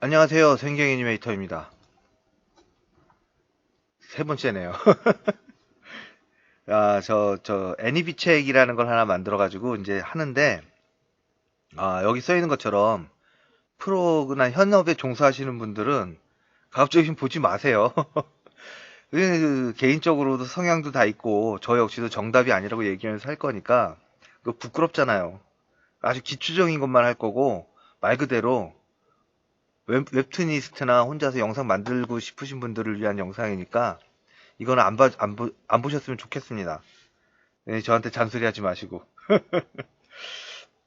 안녕하세요. 생경 애니메이터입니다. 세 번째네요. 아, 저, 저, 애니비책이라는 걸 하나 만들어가지고 이제 하는데, 아, 여기 써 있는 것처럼, 프로나 현업에 종사하시는 분들은 가급적이면 보지 마세요. 그 개인적으로도 성향도 다 있고, 저 역시도 정답이 아니라고 얘기하면서 할 거니까, 그 부끄럽잖아요. 아주 기초적인 것만 할 거고, 말 그대로, 웹, 웹툰이스트나 혼자서 영상 만들고 싶으신 분들을 위한 영상이니까 이거는 안, 봐, 안, 보, 안 보셨으면 좋겠습니다. 네, 저한테 잔소리 하지 마시고.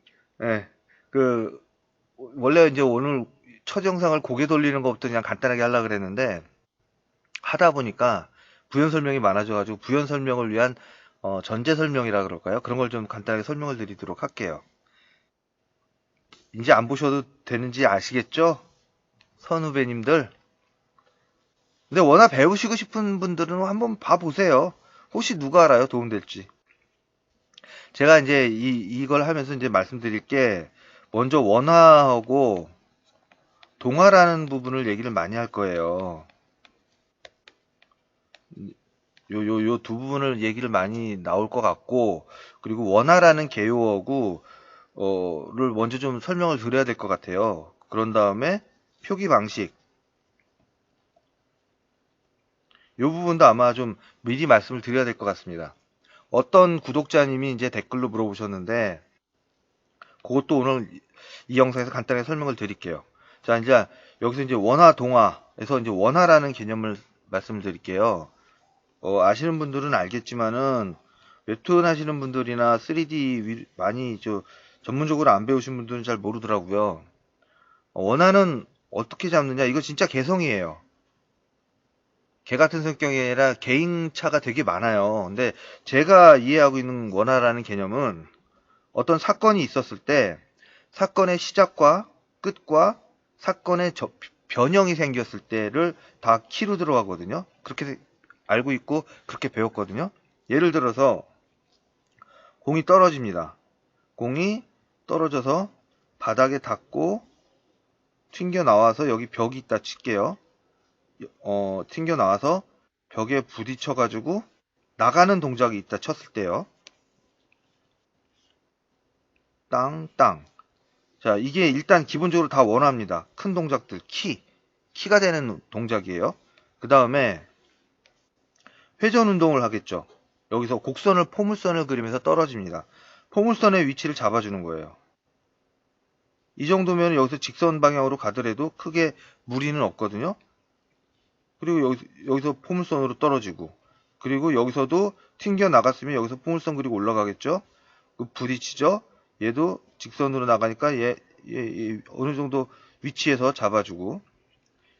네, 그, 원래 이제 오늘 첫 영상을 고개 돌리는 것부터 그냥 간단하게 하려고 그랬는데 하다 보니까 부연 설명이 많아져가지고 부연 설명을 위한 어, 전제 설명이라 그럴까요? 그런 걸 좀 간단하게 설명을 드리도록 할게요. 이제 안 보셔도 되는지 아시겠죠? 선후배님들. 근데 워낙 배우시고 싶은 분들은 한번 봐보세요. 혹시 누가 알아요? 도움될지. 제가 이제 이, 이걸 하면서 이제 말씀드릴 게, 먼저 원화하고 동화라는 부분을 얘기를 많이 할 거예요. 요, 요, 요 두 부분을 얘기를 많이 나올 것 같고, 그리고 원화라는 개요어구, 어,를 먼저 좀 설명을 드려야 될 것 같아요. 그런 다음에, 표기 방식. 이 부분도 아마 좀 미리 말씀을 드려야 될 것 같습니다. 어떤 구독자님이 이제 댓글로 물어보셨는데, 그것도 오늘 이 영상에서 간단하게 설명을 드릴게요. 자, 이제 여기서 이제 원화, 동화에서 이제 원화라는 개념을 말씀을 드릴게요. 어, 아시는 분들은 알겠지만은, 웹툰 하시는 분들이나 3D 많이 저 전문적으로 안 배우신 분들은 잘 모르더라고요. 어, 원화는 어떻게 잡느냐? 이거 진짜 개성이에요. 개 같은 성격이 아니라 개인차가 되게 많아요. 근데 제가 이해하고 있는 원화라는 개념은 어떤 사건이 있었을 때 사건의 시작과 끝과 사건의 저, 변형이 생겼을 때를 다 키로 들어가거든요. 그렇게 알고 있고 그렇게 배웠거든요. 예를 들어서 공이 떨어집니다. 공이 떨어져서 바닥에 닿고 튕겨 나와서 여기 벽이 있다 칠게요. 어, 튕겨 나와서 벽에 부딪혀 가지고 나가는 동작이 있다 쳤을 때요. 땅, 땅. 자, 이게 일단 기본적으로 다 원합니다. 큰 동작들, 키. 키가 되는 동작이에요. 그 다음에 회전 운동을 하겠죠. 여기서 곡선을, 포물선을 그리면서 떨어집니다. 포물선의 위치를 잡아주는 거예요. 이 정도면 여기서 직선 방향으로 가더라도 크게 무리는 없거든요. 그리고 여기, 여기서 포물선으로 떨어지고 그리고 여기서도 튕겨 나갔으면 여기서 포물선 그리고 올라가겠죠. 그 부딪히죠. 얘도 직선으로 나가니까 얘, 얘, 얘 어느 정도 위치에서 잡아주고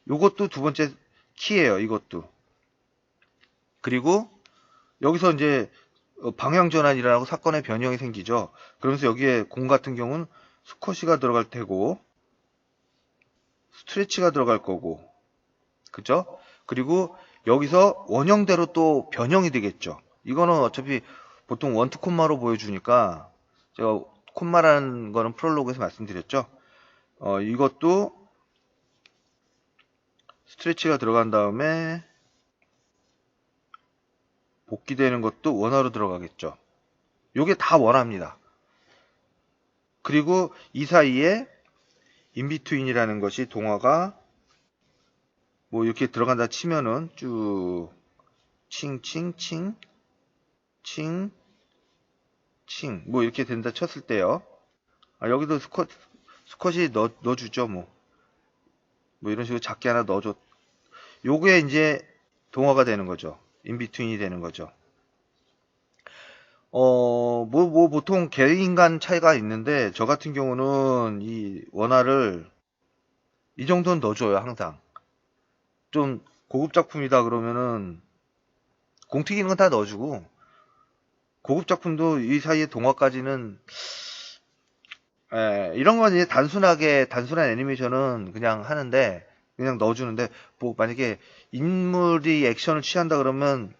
요것도 두 번째 키예요. 이것도 그리고 여기서 이제 방향 전환이 일어나고 사건의 변형이 생기죠. 그러면서 여기에 공 같은 경우는 스쿼시가 들어갈 테고 스트레치가 들어갈 거고 그죠? 그리고 여기서 원형대로 또 변형이 되겠죠. 이거는 어차피 보통 원투 콤마로 보여주니까 제가 콤마라는 거는 프롤로그에서 말씀드렸죠. 어, 이것도 스트레치가 들어간 다음에 복귀되는 것도 원화로 들어가겠죠. 요게 다 원화입니다. 그리고 이 사이에 인비트윈이라는 것이 동화가 뭐 이렇게 들어간다 치면은 쭉 칭칭칭 칭칭 뭐 이렇게 된다 쳤을 때요. 아, 여기도 스쿼 스쿼시 넣어 넣어주죠 뭐. 뭐 이런 식으로 작게 하나 넣어줘. 요게 이제 동화가 되는 거죠. 인비트윈이 되는 거죠. 어, 뭐, 뭐, 보통 개인 간 차이가 있는데, 저 같은 경우는 이 원화를 이 정도는 넣어줘요, 항상. 좀 고급 작품이다 그러면은, 공 튀기는 건 다 넣어주고, 고급 작품도 이 사이에 동화까지는, 에, 이런 건 이제 단순하게, 단순한 애니메이션은 그냥 하는데, 그냥 넣어주는데, 뭐, 만약에 인물이 액션을 취한다 그러면,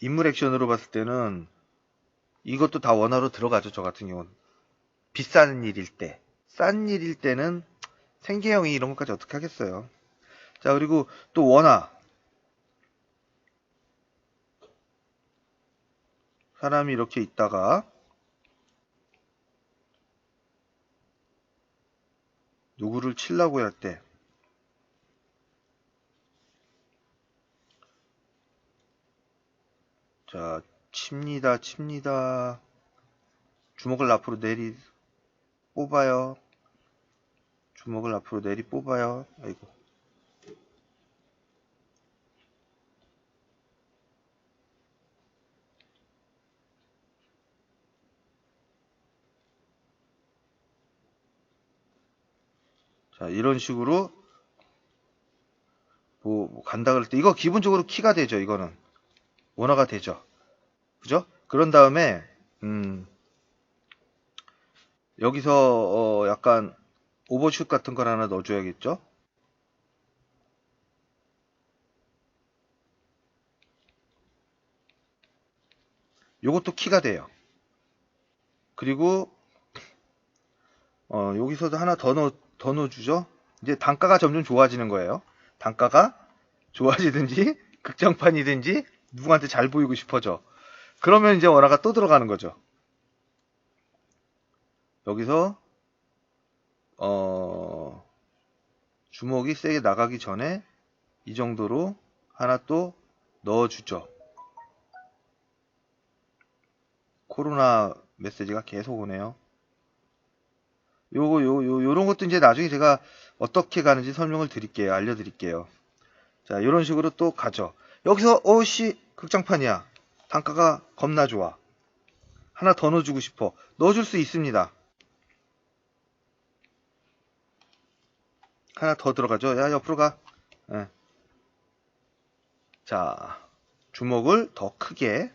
인물 액션으로 봤을 때는 이것도 다 원화로 들어가죠. 저 같은 경우는. 비싼 일일 때. 싼 일일 때는 생계형이 이런 것까지 어떻게 하겠어요. 자, 그리고 또 원화. 사람이 이렇게 있다가 누구를 치려고 할 때, 자, 칩니다, 칩니다. 주먹을 앞으로 내리 뽑아요. 주먹을 앞으로 내리 뽑아요. 아이고. 자, 이런 식으로 뭐, 뭐 간다 그럴 때 이거 기본적으로 키가 되죠. 이거는 원화가 되죠. 그죠? 그런 다음에 음, 여기서 어, 약간 오버슛 같은 걸 하나 넣어줘야겠죠? 요것도 키가 돼요. 그리고 어, 여기서도 하나 더 넣어 더 넣어주죠. 이제 단가가 점점 좋아지는 거예요. 단가가 좋아지든지 극장판이든지 누구한테 잘 보이고 싶어져. 그러면 이제 원화가 또 들어가는 거죠. 여기서 어 주먹이 세게 나가기 전에 이 정도로 하나 또 넣어주죠. 코로나 메시지가 계속 오네요. 요거 요, 요 요런 것도 이제 나중에 제가 어떻게 가는지 설명을 드릴게요. 알려드릴게요. 자, 요런 식으로 또 가죠. 여기서 어씨 극장판이야. 단가가 겁나 좋아. 하나 더 넣어주고 싶어. 넣어줄 수 있습니다. 하나 더 들어가죠. 야, 옆으로 가. 예. 자, 주먹을 더 크게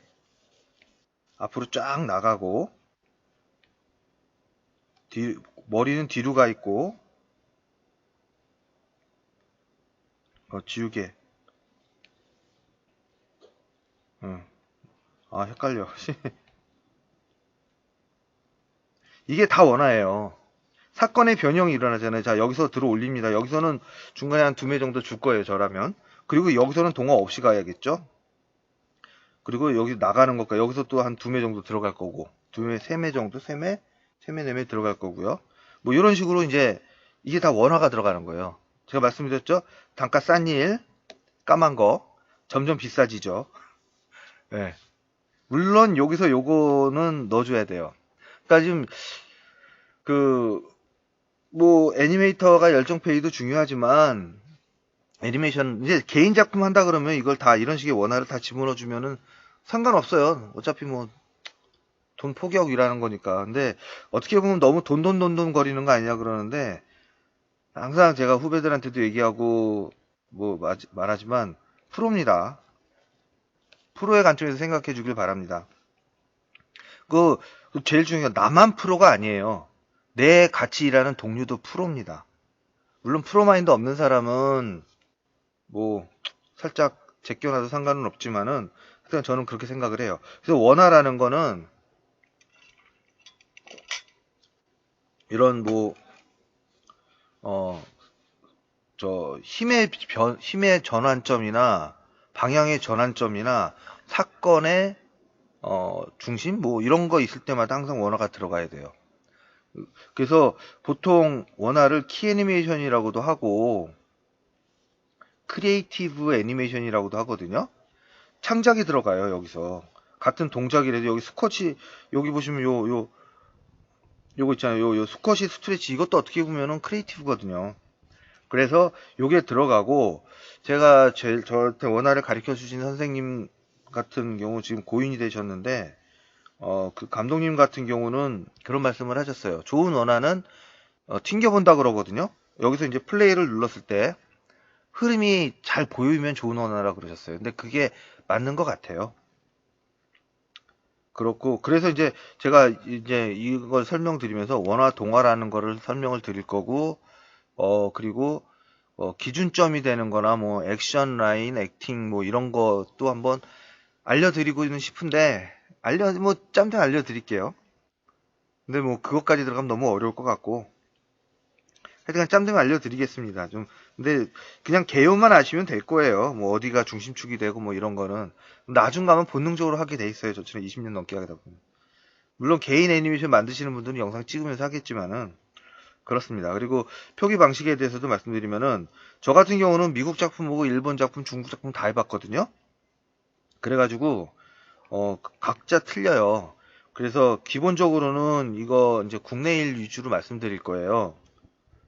앞으로 쫙 나가고 뒤, 머리는 뒤로 가 있고 어, 지우개 응. 아 헷갈려 이게 다 원화예요 사건의 변형이 일어나잖아요 자 여기서 들어 올립니다 여기서는 중간에 한 두 매 정도 줄 거예요 저라면 그리고 여기서는 동화 없이 가야겠죠 그리고 여기 나가는 것과 여기서 또 한 두 매 정도 들어갈 거고 두 매, 세 매 정도, 세 매, 세 매, 네 매 들어갈 거고요. 뭐 이런 식으로 이제 이게 다 원화가 들어가는 거예요. 제가 말씀드렸죠? 단가 싼 일, 까만 거 점점 비싸지죠. 네. 물론 여기서 요거는 넣어줘야 돼요. 그러니까 지금 그 뭐 애니메이터가 열정 페이도 중요하지만 애니메이션 이제 개인 작품 한다 그러면 이걸 다 이런 식의 원화를 다 집어넣어 주면은 상관없어요. 어차피 뭐돈 일하는 거니까. 근데 어떻게 보면 너무 돈돈돈돈 거리는 거 아니냐 그러는데 항상 제가 후배들한테도 얘기하고 뭐 말하지만 프로입니다. 프로의 관점에서 생각해 주길 바랍니다. 그 제일 중요한 나만 프로가 아니에요. 내 같이 일하는 동료도 프로입니다. 물론 프로 마인드 없는 사람은 뭐 살짝 제껴놔도 상관은 없지만은 하여튼 저는 그렇게 생각을 해요. 그래서 원화라는 거는 이런 뭐, 어, 저, 힘의 변, 힘의 전환점이나 방향의 전환점이나 사건의, 어, 중심? 뭐, 이런 거 있을 때마다 항상 원화가 들어가야 돼요. 그래서 보통 원화를 키 애니메이션이라고도 하고, 크리에이티브 애니메이션이라고도 하거든요. 창작이 들어가요, 여기서. 같은 동작이라도 여기 스쿼치, 여기 보시면 요, 요, 요 거 있잖아요. 요, 요 스쿼시 스트레치 이것도 어떻게 보면은 크리에이티브거든요. 그래서 요게 들어가고 제가 제일 저한테 원화를 가르쳐 주신 선생님 같은 경우 지금 고인이 되셨는데 어 그 감독님 같은 경우는 그런 말씀을 하셨어요. 좋은 원화는 어, 튕겨본다 그러거든요. 여기서 이제 플레이를 눌렀을 때 흐름이 잘 보이면 좋은 원화라 그러셨어요. 근데 그게 맞는 것 같아요. 그렇고 그래서 이제 제가 이제 이걸 설명드리면서 원화 동화라는 거를 설명을 드릴 거고 어 그리고 어 기준점이 되는 거나 뭐 액션 라인 액팅 뭐 이런 것도 한번 알려드리고는 싶은데 알려 뭐 짬짬 알려드릴게요 근데 뭐 그것까지 들어가면 너무 어려울 것 같고 하여튼 짬등 알려드리겠습니다. 좀 근데 그냥 개요만 아시면 될 거예요. 뭐 어디가 중심축이 되고 뭐 이런 거는 나중 가면 본능적으로 하게 돼 있어요. 저처럼 20년 넘게 하다 보면. 물론 개인 애니메이션 만드시는 분들은 영상 찍으면서 하겠지만은 그렇습니다. 그리고 표기 방식에 대해서도 말씀드리면은 저 같은 경우는 미국 작품 보고 일본 작품, 중국 작품 다 해봤거든요. 그래가지고 어 각자 틀려요. 그래서 기본적으로는 이거 이제 국내 일 위주로 말씀드릴 거예요.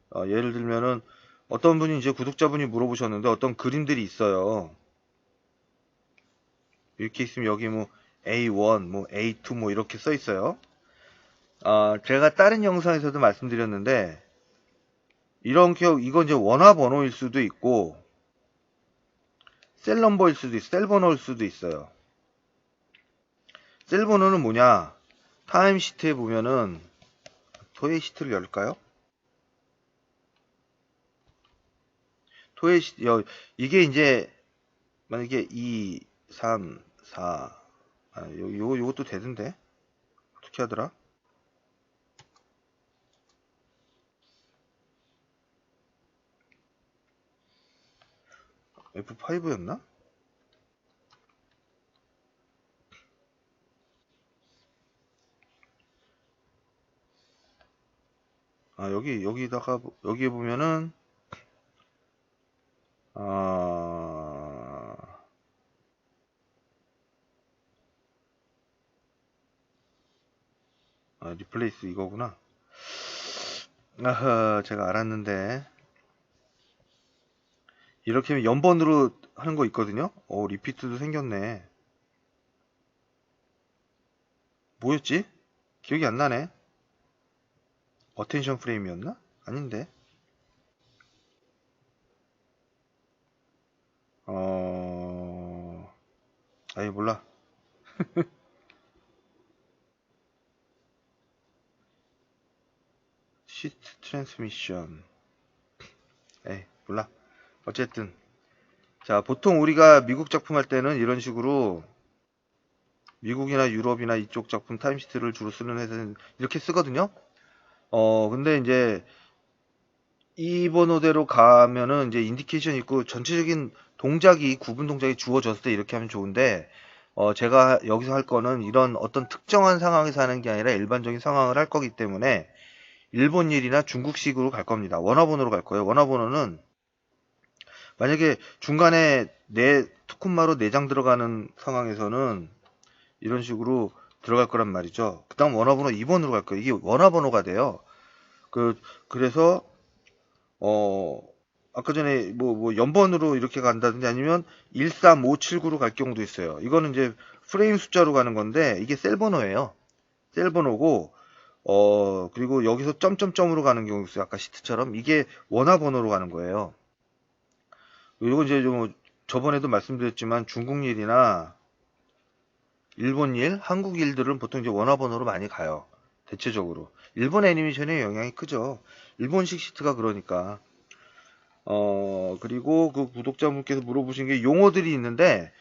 어, 예를 들면은 어떤 분이 이제 구독자분이 물어보셨는데 어떤 그림들이 있어요. 이렇게 있으면 여기 뭐 A1, 뭐 A2 뭐 이렇게 써 있어요. 아, 제가 다른 영상에서도 말씀드렸는데 이런 겨 이건 이제 원화 번호일 수도 있고 셀 넘버일 수도 있, 셀 번호일 수도 있어요. 셀 번호는 뭐냐? 타임 시트에 보면은 토의 시트를 열까요? 토의 시 여, 이게 이제 만약에 2, 3, 4 아, 요, 요, 요것도 되던데 어떻게 하더라? F5였나? 아, 여기, 여기다가, 여기에 보면은, 아, 아, 리플레이스 이거구나. 아하, 제가 알았는데. 이렇게 하면 연번으로 하는 거 있거든요? 오, 리피트도 생겼네. 뭐였지? 기억이 안 나네. 어텐션 프레임이었나? 아닌데. 어, 아이, 몰라. 시트 트랜스미션. 에이, 몰라. 어쨌든. 자, 보통 우리가 미국 작품 할 때는 이런 식으로 미국이나 유럽이나 이쪽 작품 타임시트를 주로 쓰는 회사는 이렇게 쓰거든요. 어, 근데 이제 이 번호대로 가면은 이제 인디케이션 있고 전체적인 동작이 구분 동작이 주어졌을 때 이렇게 하면 좋은데 어, 제가 여기서 할 거는 이런 어떤 특정한 상황에서 하는 게 아니라 일반적인 상황을 할 거기 때문에 일본 일이나 중국식으로 갈 겁니다. 원화번호로 갈 거예요. 원화번호는 만약에 중간에 내 투쿤마로 내장 들어가는 상황에서는 이런 식으로 들어갈 거란 말이죠. 그 다음 원화번호 2번으로 갈 거예요. 이게 원화번호가 돼요. 그, 그래서, 어, 아까 전에 뭐, 뭐, 연번으로 이렇게 간다든지 아니면 13579로 갈 경우도 있어요. 이거는 이제 프레임 숫자로 가는 건데, 이게 셀 번호예요. 셀 번호고, 어, 그리고 여기서 점점점으로 가는 경우도 있어요. 아까 시트처럼. 이게 원화 번호로 가는 거예요. 이거 이제 좀 저번에도 말씀드렸지만 중국 일이나 일본 일, 한국 일들은 보통 이제 원화번호로 많이 가요. 대체적으로. 일본 애니메이션의 영향이 크죠. 일본식 시트가 그러니까. 어, 그리고 그 구독자분께서 물어보신 게 용어들이 있는데,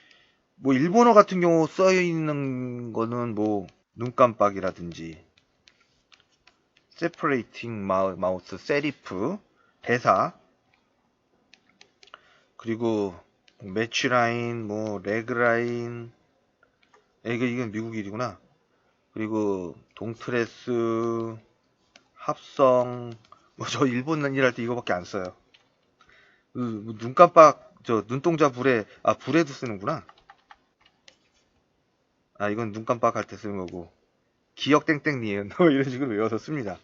뭐 일본어 같은 경우 써 있는 거는 뭐 눈깜빡이라든지, separating mouse, 세리프, 대사, 그리고 매치 라인, 뭐 레그 라인, 이게 이건 미국 일이구나. 그리고 동트레스, 합성, 뭐 저 일본 일할 때 이거밖에 안 써요. 그, 뭐 눈깜빡, 저 눈동자 불에, 아 불에도 쓰는구나. 아 이건 눈 깜빡 할 때 쓰는 거고. 기억 땡땡 니은 뭐 이런 식으로 외워서 씁니다.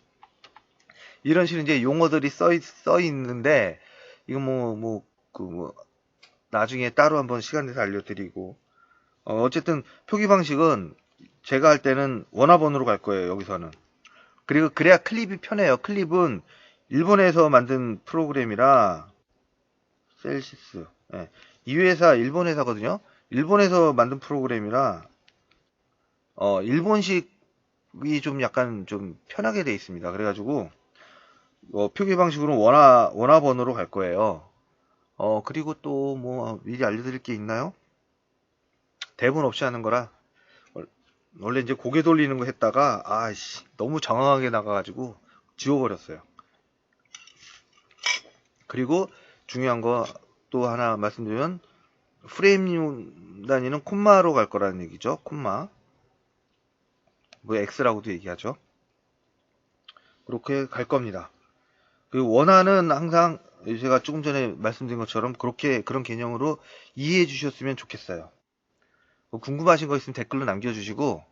이런 식으로 이제 용어들이 써, 있, 써 있는데 이거 뭐뭐 그 뭐 나중에 따로 한번 시간 내서 알려드리고. 어, 어쨌든 표기 방식은 제가 할 때는 원화번호로 갈 거예요 여기서는. 그리고 그래야 클립이 편해요. 클립은 일본에서 만든 프로그램이라 셀시스. 예. 이 회사 일본 회사거든요. 일본에서 만든 프로그램이라 어, 일본식이 좀 약간 좀 편하게 돼 있습니다. 그래가지고 어, 표기 방식으로 원화 원화번호로 갈 거예요 어 그리고 또 뭐 미리 알려드릴 게 있나요? 대본 없이 하는 거라 원래 이제 고개 돌리는 거 했다가 아씨 너무 장황하게 나가가지고 지워버렸어요. 그리고 중요한 거 또 하나 말씀드리면 프레임 단위는 콤마로 갈 거라는 얘기죠. 콤마. 뭐 X라고도 얘기하죠. 그렇게 갈 겁니다. 그 원하는 항상 제가 조금 전에 말씀드린 것처럼 그렇게 그런 개념으로 이해해 주셨으면 좋겠어요. 뭐 궁금하신 거 있으면 댓글로 남겨주시고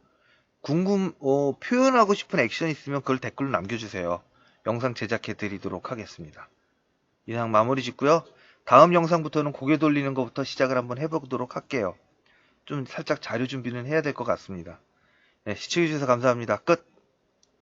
궁금 어, 표현하고 싶은 액션 있으면 그걸 댓글로 남겨주세요. 영상 제작해 드리도록 하겠습니다. 이상 마무리 짓고요. 다음 영상부터는 고개 돌리는 것부터 시작을 한번 해보도록 할게요. 좀 살짝 자료 준비는 해야 될 것 같습니다. 네, 시청해주셔서 감사합니다. 끝!